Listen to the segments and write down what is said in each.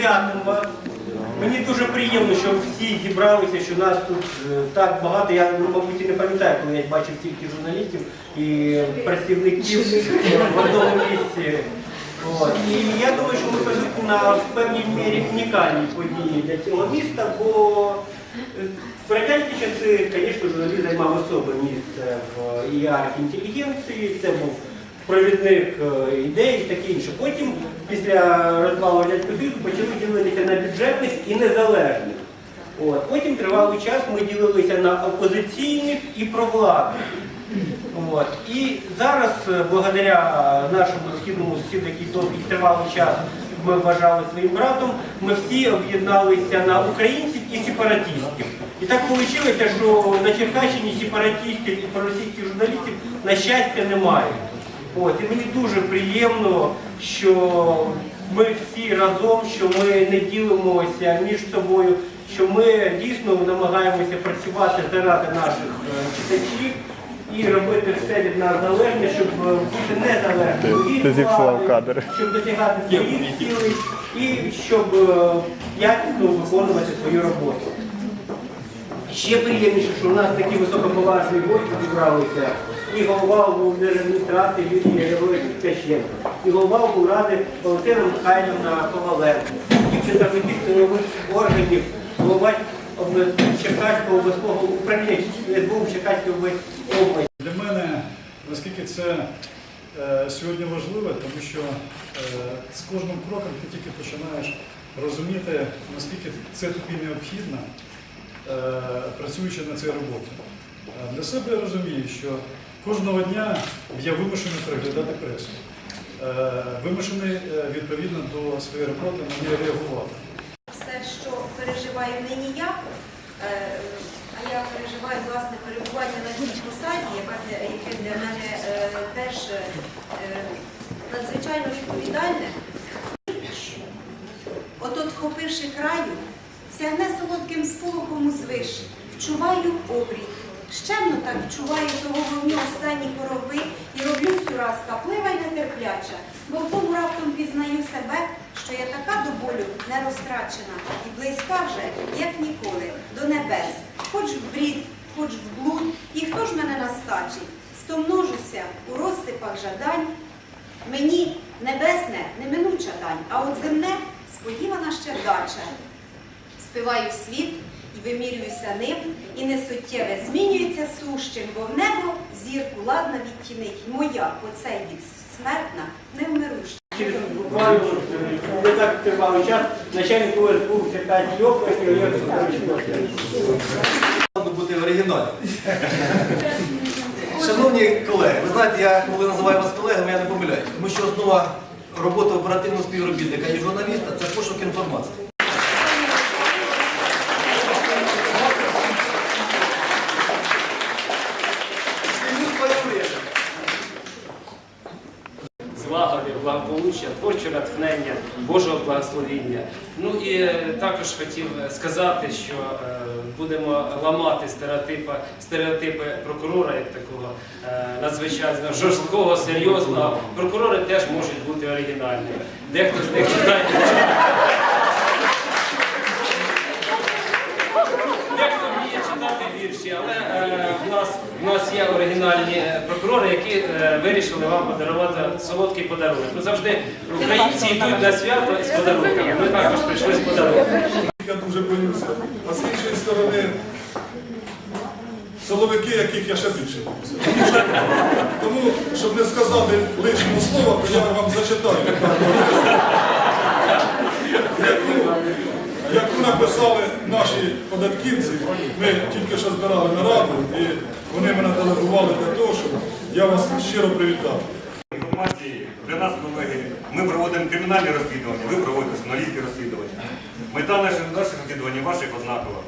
святом вас. Мені дуже приємно, що всі зібралися, що нас тут е, так багато. Я, ну, мабуть, і не пам'ятаю, коли я бачив стільки журналістів і працівників в одному місці. От. І я думаю, що ми присутні на в певній мірі унікальній події для цього міста, бо е, в радянські часи, звісно, журналіст займав особе місце в ієрархії інтелігенції. Це був провідник е, ідей і таке інше. Потім, після Радянського Союзу, почали ділитися на бюджетних і незалежних. От. Потім тривалий час ми ділилися на опозиційних і провладних. От. І зараз, е, благодаря е, нашому східному сусіду, який довгий тривалий час ми вважали своїм братом, ми всі об'єдналися на українців і сепаратистів. І так вийшло, що на Черкащині сепаратистів і проросійських журналістів, на щастя, немає. От. І мені дуже приємно, що ми всі разом, що ми не ділимося між собою, що ми дійсно намагаємося працювати заради наших е, читачів і робити все від нас залежне, щоб е, бути незалежним від влади, кадр. щоб досягати своїх цілей і щоб е, якісно виконувати свою роботу. Ще приємніше, що у нас такі високоповажні гості зібралися. І голова адміністрації Юрія Героїв Ткаченко, і голова облради Валентина Михайлівна Коваленко, представники силових органів, голова Черкаського обласного управління СБУ Черкаської області. Для мене, наскільки це е, сьогодні важливо, тому що е, з кожним кроком ти тільки починаєш розуміти, наскільки це тобі необхідно, е, працюючи на цій роботі. Е, Для себе я розумію, що кожного дня я вимушений переглядати пресу. Е, Вимушений е, відповідно до своєї роботи на неї реагувати. все, що переживаю нині я, а я переживаю власне перебування на цій посаді, яке для мене теж надзвичайно відповідальне. От вхопивши краю, сягне солодким сполохом узвиш, вчуваю обрій. Щемно так вчуваю того вогню останні корови і роблю сураз каплива й нетерпляча, бо в тому раптом пізнаю себе, що я така до болю не розтрачена і близька вже, як ніколи, до небес, хоч в брід, хоч в блуд, і хто ж мене настачить? Стомножуся у розсипах жадань, Мені небесне неминуча дань, а от земне сподівана ще вдача. Спиваю світ вимірююся ним, і несуттєве змінюється сущим, бо в небо зірку ладна відтінить, моя оцей від смертна невмируща. Не так начальник ОСБУ в Черкаській області Олег Треба бути оригінальним. Шановні колеги, ви знаєте, я коли називаю вас колегами, я не помиляюсь, тому що основа роботи оперативного співробітника і журналіста це пошук інформації. Злагоди, благополуччя, творчого натхнення, Божого благословіння. Ну і е, також хотів е, сказати, що е, будемо ламати стереотипи, стереотипи прокурора як такого надзвичайно жорсткого, серйозного. Прокурори теж можуть бути оригінальними. Дехто з них читає. Дехто вміє читати вірші, але е, в, нас, в нас є оригінальні е, прокурори, які е, вирішили вам подарувати солодкий подарунок. Ну, завжди українці йдуть на свято з подарунками. Ми також прийшли з подарунками. Я дуже боюся. А з іншої сторони, силовики, яких я ще більше боюся. Тому, щоб не сказати лишнього слова, то я вам зачитаю. Яку написали наші податківці, ми тільки що збирали нараду, і вони мене для того, щоб я вас щиро привітав. інформації для нас, колеги, ми проводимо кримінальні розслідування, ви проводите журналістські розслідування. Мета наших, розслідувань ваших однакова.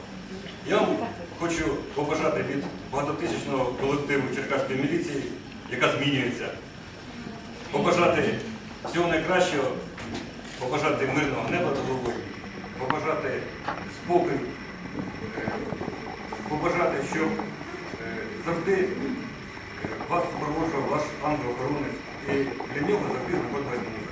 Я вам хочу побажати від багатотисячного колективу Черкаської міліції, яка змінюється, побажати всього найкращого, побажати мирного неба над головою, побажати спокій, е, побажати, щоб завжди е, вас супроводжував ваш ангел-охоронець і для нього завжди знаходилась музика.